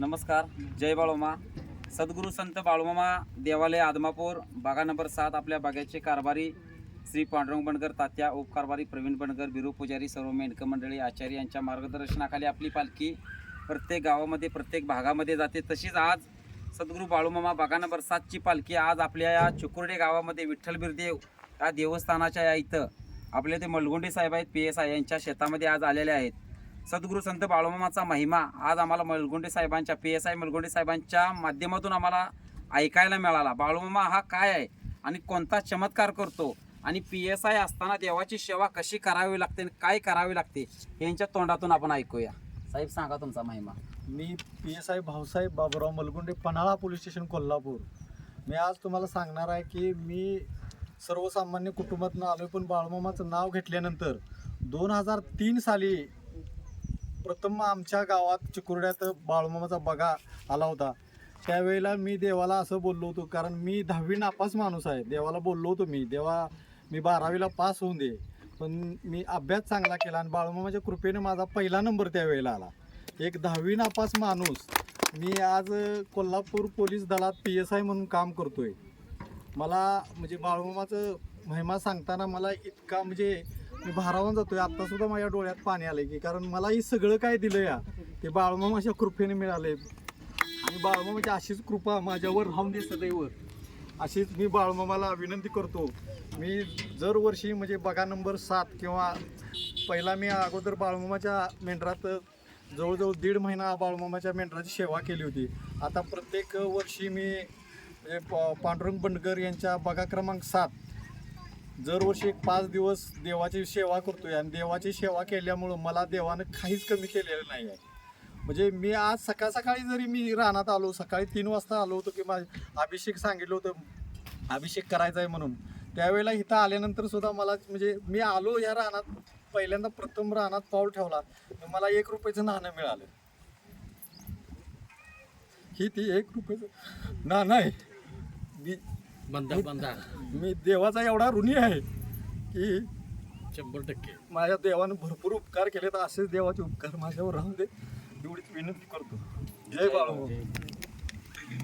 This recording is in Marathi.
नमस्कार जय बाळोमा. सद्गुरू संत बाळोमा देवालय आदमापूर बागा नंबर सात आपल्या बागेचे कारभारी श्री पांडुरंग बंडकर तात्या उपकारभारी प्रवीण बणकर बिरू पुजारी सर्व मेंढकं मंडळी आचार्य यांच्या मार्गदर्शनाखाली आपली पालखी प्रत्येक गावामध्ये प्रत्येक भागामध्ये जाते. तशीच आज सद्गुरू बाळूमामा बागा नंबर सातची पालखी आज आपल्या या चुकुर्डे गावामध्ये विठ्ठल बिरदेव या देवस्थानाच्या या इथं आपले ते मलगुंडे साहेब आहेत पी एस आय यांच्या शेतामध्ये आज आलेले आहेत. सद्गुरू संत बाळूमामाचा महिमा आज आम्हाला मलगुंडे साहेबांच्या पी एस आय मलगुंडे साहेबांच्या माध्यमातून आम्हाला ऐकायला मिळाला. बाळूमामा हा काय आहे आणि कोणता चमत्कार करतो? आणि पी एस आय असताना देवाची सेवा कशी करावी लागते आणि काय करावी लागते यांच्या तोंडातून आपण ऐकूया. साहेब सांगा तुमचा महिमा. मी P S I Bhausaheb Baburao Malgunde Panhala police station Kolhapur. मी आज तुम्हाला सांगणार आहे की मी सर्वसामान्य कुटुंबातून आलो पण बाळमामाचं नाव घेतल्यानंतर दोन हजार तीन साली प्रथम आमच्या गावात चिकुर्ड्यात बाळमामाचा बघा आला होता. त्यावेळेला मी देवाला असं बोललो होतो कारण मी दहावी नापास माणूस आहे. देवाला बोललो होतो मी देवा मी बारावीला पास होऊन दे. पण मी अभ्यास चांगला केला आणि बाळमामाच्या कृपेने माझा पहिला नंबर त्यावेळेला आला. एक दहावी नापास माणूस मी आज कोल्हापूर पोलीस दलात पी एस आय म्हणून काम करतोय. मला म्हणजे बाळमामाचं महिमा सांगताना मला इतका म्हणजे मी भारावून जातोय. आता सुद्धा माझ्या डोळ्यात पाणी आलंय की कारण मलाही सगळं काय दिलं या. ते बाळमामाच्या कृपेने मिळाले. आणि बाळमामाची अशीच कृपा माझ्यावर राहून दे सदैव. अशीच मी बाळमामाला विनंती करतो. मी दरवर्षी म्हणजे बघा नंबर सात किंवा पहिला मी अगोदर बाळमामाच्या मेंढरात जवळजवळ दीड महिना बाळमामाच्या मेंढराची सेवा केली होती. आता प्रत्येक वर्षी मी म्हणजे पांडुरंग बंडकर यांच्या बघा क्रमांक सात दरवर्षी एक पाच दिवस देवाची सेवा करतोय आणि देवाची सेवा केल्यामुळं मला देवानं काहीच कमी केलेलं नाही आहे म्हणजे मी आज सकाळ सकाळी जरी मी रानात आलो सकाळी तीन वाजता आलो होतो की माझं अभिषेक सांगितलं होतं अभिषेक करायचा आहे म्हणून. त्यावेळेला इथं आल्यानंतर सुद्धा मला म्हणजे मी आलो या रानात पहिल्यांदा प्रथम रानात पाऊल ठेवला तर मला एक रुपयाचं नाणं मिळालं. ही ती एक रुपयाचं नाणं आहे. मी बंदा बंदा. मी देवाचा एवढा ऋणी आहे की शंभर टक्के. माझ्या देवानं भरपूर उपकार केले तर असेच देवाचे उपकार माझ्यावर राहून दे. एवढीच विनंती करतो. जय बाळू.